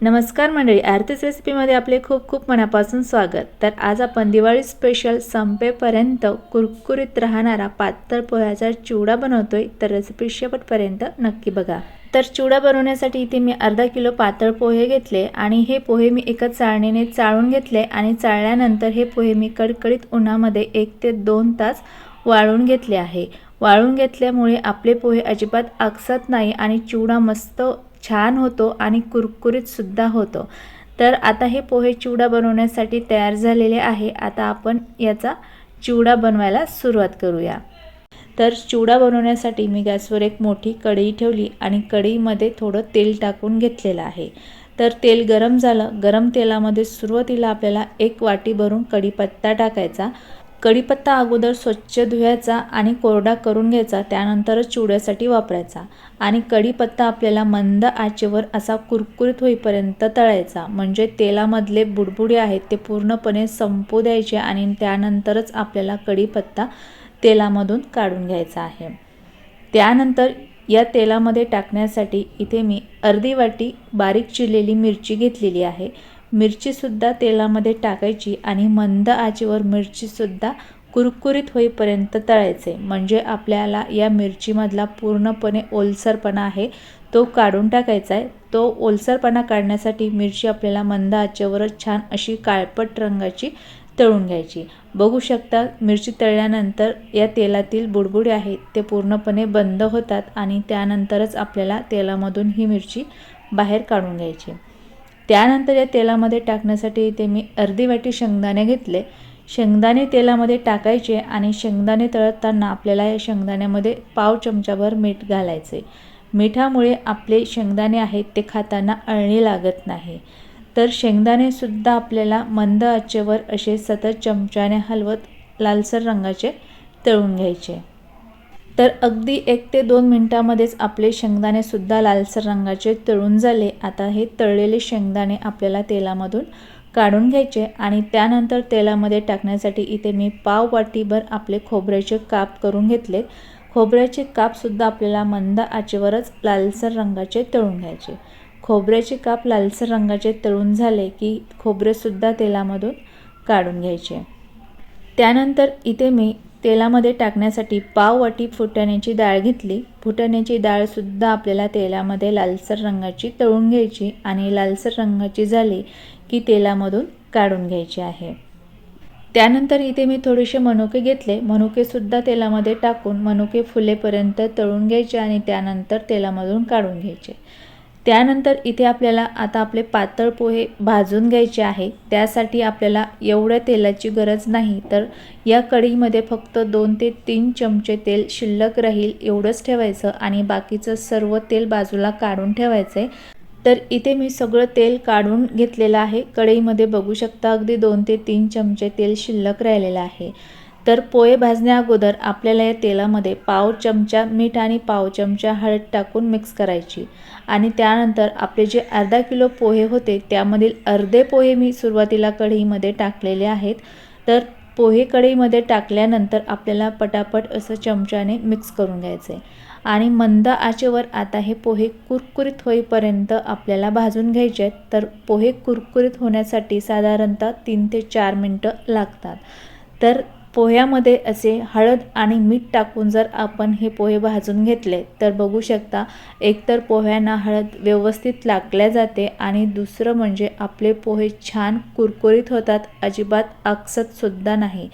नमस्कार मंडळी आरतीच रेसिपीमध्ये आपले खूप खूप मनापासून स्वागत. तर आज आपण दिवाळी स्पेशल संपेपर्यंत कुरकुरीत राहणारा पातळ पोह्याचा चिवडा बनवतोय. तर रेसिपी शेवटपर्यंत नक्की बघा. तर चिवडा बनवण्यासाठी इथे मी अर्धा किलो पातळ पोहे घेतले आणि हे पोहे मी एका चाळणीने चाळून घेतले आणि चाळल्यानंतर हे पोहे मी कडकडीत उन्हामध्ये एक ते दोन तास वाळून घेतले आहे. वाळून घेतल्यामुळे आपले पोहे अजिबात आकसत नाही आणि चिवडा मस्त छान होतो आणि कुरकुरीतसुद्धा होतो. तर आता हे पोहे चिवडा बनवण्यासाठी तयार झालेले आहे. आता आपण याचा चिवडा बनवायला सुरुवात करूया. तर चिवडा बनवण्यासाठी मी गॅसवर एक मोठी कढई ठेवली आणि कढईमध्ये थोडं तेल टाकून घेतलेलं आहे. तर तेल गरम झालं. गरम तेलामध्ये सुरुवातीला आपल्याला एक वाटी भरून कढीपत्ता टाकायचा. कढीपत्ता अगोदर स्वच्छ धुवायचा आणि कोरडा करून घ्यायचा त्यानंतरच चिवड्यासाठी वापरायचा आणि कढीपत्ता आपल्याला मंद आचेवर असा कुरकुरीत होईपर्यंत तळायचा. म्हणजे तेलामधले बुडबुडे आहेत ते पूर्णपणे संपू द्यायचे आणि त्यानंतरच आपल्याला कढीपत्ता तेलामधून काढून घ्यायचा आहे. त्यानंतर या तेलामध्ये टाकण्यासाठी इथे मी अर्धी वाटी बारीक चिरलेली मिरची घेतलेली आहे. मिरचीसुद्धा तेलामध्ये टाकायची आणि मंद आचेवर मिरचीसुद्धा कुरकुरीत होईपर्यंत तळायचे. म्हणजे आपल्याला या मिरचीमधला पूर्णपणे ओलसरपणा आहे तो काढून टाकायचा आहे. तो ओलसरपणा काढण्यासाठी मिरची आपल्याला मंद आचेवरच छान अशी काळपट रंगाची तळून घ्यायची. बघू शकता मिरची तळल्यानंतर या तेलातील बुडबुडे आहेत ते पूर्णपणे बंद होतात आणि त्यानंतरच आपल्याला तेलामधून ही मिरची बाहेर काढून घ्यायची. त्यानंतर या तेलामध्ये टाकण्यासाठी इथे मी अर्धी वाटी शेंगदाणे घेतले. शेंगदाणे तेलामध्ये टाकायचे आणि शेंगदाणे तळताना आपल्याला या शेंगदाण्यामध्ये पाव चमचाभर मीठ घालायचे. मिठामुळे आपले शेंगदाणे आहेत ते खाताना अळणी लागत नाही. तर शेंगदाणेसुद्धा आपल्याला मंद आचेवर असे सतत चमच्याने हलवत लालसर रंगाचे तळून घ्यायचे. तर अगदी एक ते दोन मिनटामध्येच आपले शेंगदाणेसुद्धा लालसर रंगाचे तळून झाले. आता हे तळलेले शेंगदाणे आपल्याला तेलामधून काढून घ्यायचे आणि त्यानंतर तेलामध्ये टाकण्यासाठी इथे मी पाव वाटीभर आपले खोबऱ्याचे काप करून घेतले. खोबऱ्याचे कापसुद्धा आपल्याला मंद आचेवरच लालसर रंगाचे तळून घ्यायचे. खोबऱ्याचे काप लालसर रंगाचे तळून झाले की खोबरेसुद्धा तेलामधून काढून घ्यायचे. त्यानंतर इथे मी तेलामध्ये टाकण्यासाठी पाव वाटी फुटाण्याची डाळ घेतली. फुटाण्याची डाळसुद्धा आपल्याला तेलामध्ये लालसर रंगाची तळून घ्यायची आणि लालसर रंगाची झाली की तेलामधून काढून घ्यायची आहे. त्यानंतर इथे मी थोडेसे मनुके घेतले. मनुकेसुद्धा तेलामध्ये टाकून मनुके फुलेपर्यंत तळून घ्यायचे आणि त्यानंतर तेलामधून काढून घ्यायचे. त्यानंतर इथे आपल्याला आता आपले पातळ पोहे भाजून घ्यायचे आहे. त्यासाठी आपल्याला एवढ्या तेलाची गरज नाही. तर या कढईमध्ये फक्त दोन ते तीन चमचे तेल शिल्लक राहील एवढंच ठेवायचं आणि बाकीचं सर्व तेल बाजूला काढून ठेवायचं आहे तर इथे मी सगळं तेल काढून घेतलेलं आहे. कढईमध्ये बघू शकता अगदी दोन ते तीन चमचे तेल शिल्लक राहिलेलं आहे. तर पोहे भाजण्या अगोदर आपल्याला या तेलामध्ये पाव चमचा मीठ आणि पाव चमचा हळद टाकून मिक्स करायची. आणि त्यानंतर आपले जे अर्धा किलो पोहे होते त्यामधील अर्धे पोहे मी सुरुवातीला कढईमध्ये टाकलेले आहेत. तर पोहे कढईमध्ये टाकल्यानंतर आपल्याला पटापट असं चमच्याने मिक्स करून घ्यायचं. आहे आणि मंद आचेवर आता हे पोहे कुरकुरीत होईपर्यंत आपल्याला भाजून घ्यायचे आहेत. तर पोहे कुरकुरीत होण्यासाठी साधारणतः तीन ते चार मिनटं लागतात. तर पोह्यामध्ये असे हळद आणि मीठ टाकून जर आपण हे पोहे भाजून घेतले तर बघू शकता एकतर पोह्यांना हळद व्यवस्थित लागल्या जाते आणि दुसरं म्हणजे आपले पोहे छान कुरकुरीत होतात अजिबात आकसतसुद्धा नाही.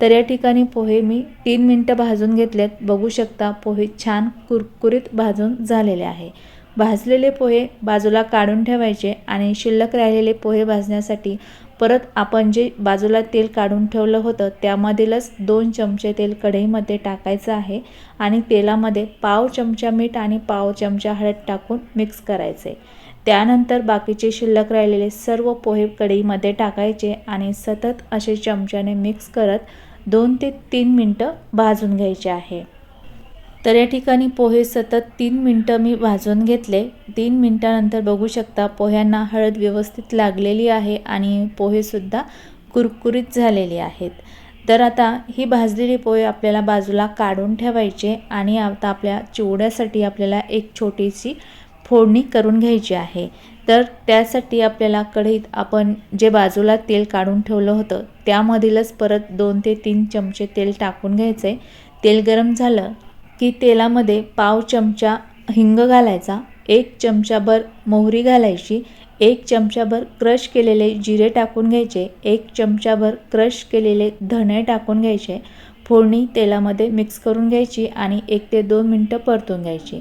तर या ठिकाणी पोहे मी तीन मिनटं भाजून घेतलेत. बघू शकता पोहे छान कुरकुरीत भाजून झालेले आहे. भाजलेले पोहे बाजूला काढून ठेवायचे आणि शिल्लक राहिलेले पोहे भाजण्यासाठी परत आपण जे बाजूला तेल काढून ठेवलं होतं त्यामधीलच दोन चमचे तेल कढईमध्ये टाकायचं आहे आणि तेलामध्ये पाव चमचा मीठ आणि पाव चमचा हळद टाकून मिक्स करायचे. त्यानंतर बाकीचे शिल्लक राहिलेले सर्व पोहे कढईमध्ये टाकायचे आणि सतत असे चमच्याने मिक्स करत दोन ते तीन मिनटं भाजून घ्यायचे आहे. तर या ठिकाणी पोहे सतत तीन मिनटं मी भाजून घेतले. तीन मिनटानंतर बघू शकता पोह्यांना हळद व्यवस्थित लागलेली आहे आणि पोहेसुद्धा कुरकुरीत झालेले आहेत. तर आता ही भाजलेली पोहे आपल्याला बाजूला काढून ठेवायचे आणि आता आपल्या चिवड्यासाठी आपल्याला एक छोटीशी फोडणी करून घ्यायची आहे. तर त्यासाठी आपल्याला कढईत आपण जे बाजूला तेल काढून ठेवलं होतं त्यामधीलच परत दोन ते तीन चमचे तेल टाकून घ्यायचे. तेल गरम झालं की तेलामध्ये पाव चमचा हिंग घालायचा एक चमचाभर मोहरी घालायची एक चमचाभर क्रश केलेले जिरे टाकून घ्यायचे एक चमचाभर क्रश केलेले धणे टाकून घ्यायचे फोडणी तेलामध्ये मिक्स करून घ्यायची आणि एक ते दोन मिनटं परतून घ्यायची.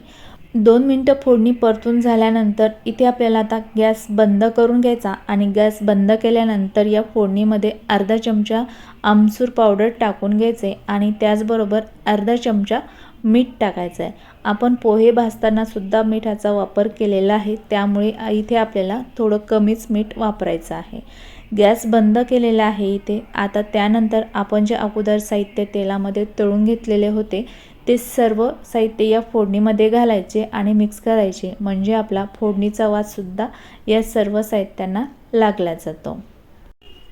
दोन मिनटं फोडणी परतून झाल्यानंतर इथे आपल्याला आता गॅस बंद करून घ्यायचा आणि गॅस बंद केल्यानंतर या फोडणीमध्ये अर्धा चमचा आमसूर पावडर टाकून घ्यायचे आणि त्याचबरोबर अर्धा चमचा मीठ टाकायचं आहे. आपण पोहे भाजताना सुद्धा मिठाचा वापर केलेला आहे. त्यामुळे इथे आपल्याला थोडं कमीच मीठ वापरायचं आहे. गॅस बंद केलेला आहे इथे. आता त्यानंतर आपण जे अगोदर साहित्य तेलामध्ये तळून घेतलेले होते ते सर्व साहित्य या फोडणीमध्ये घालायचे आणि मिक्स करायचे. म्हणजे आपला फोडणीचा वाससुद्धा या सर्व साहित्यांना लागला जातो.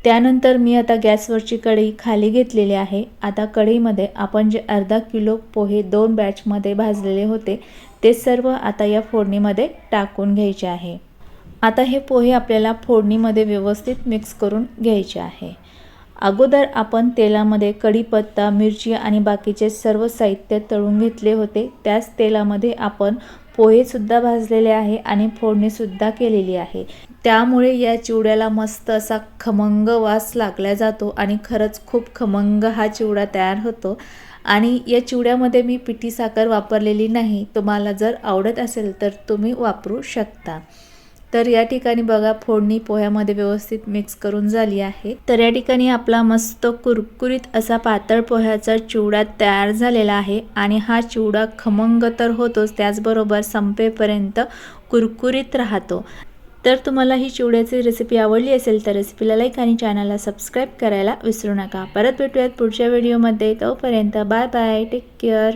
त्यानंतर मी आता गॅसवरची कढई खाली घेतलेली आहे. आता कढईमध्ये आपण जे अर्धा किलो पोहे दोन बॅचमध्ये भाजलेले होते ते सर्व आता या फोडणीमध्ये टाकून घ्यायचे आहे. आता हे पोहे आपल्याला फोडणीमध्ये व्यवस्थित मिक्स करून घ्यायचे आहे. अगोदर आपण तेलामध्ये कढीपत्ता मिरची आणि बाकीचे सर्व साहित्य तळून घेतले होते. त्याच तेलामध्ये आपण पोहेसुद्धा भाजलेले आहे आणि फोडणीसुद्धा केलेली आहे. त्यामुळे या चिवड्याला मस्त असा खमंग वास लागला जातो आणि खरंच खूप खमंग हा चिवडा तयार होतो. आणि या चिवड्यामध्ये मी पिठी साखर वापरलेली नाही. तुम्हाला जर आवडत असेल तर तुम्ही वापरू शकता. तर या ठिकाणी बघा फोडणी पोह्यामध्ये व्यवस्थित मिक्स करून झाली आहे. तर या ठिकाणी आपला मस्त कुरकुरीत असा पातळ पोह्याचा चिवडा तयार झालेला आहे आणि हा चिवडा खमंग तर होतोच त्याचबरोबर संपेपर्यंत कुरकुरीत राहतो. तर तुम्हाला ही चिवड्याची रेसिपी आवडली असेल तर रेसिपीला लाईक आणि चॅनलला सबस्क्राईब करायला विसरू नका. परत भेटूयात पुढच्या व्हिडिओमध्ये तोपर्यंत बाय बाय टेक केअर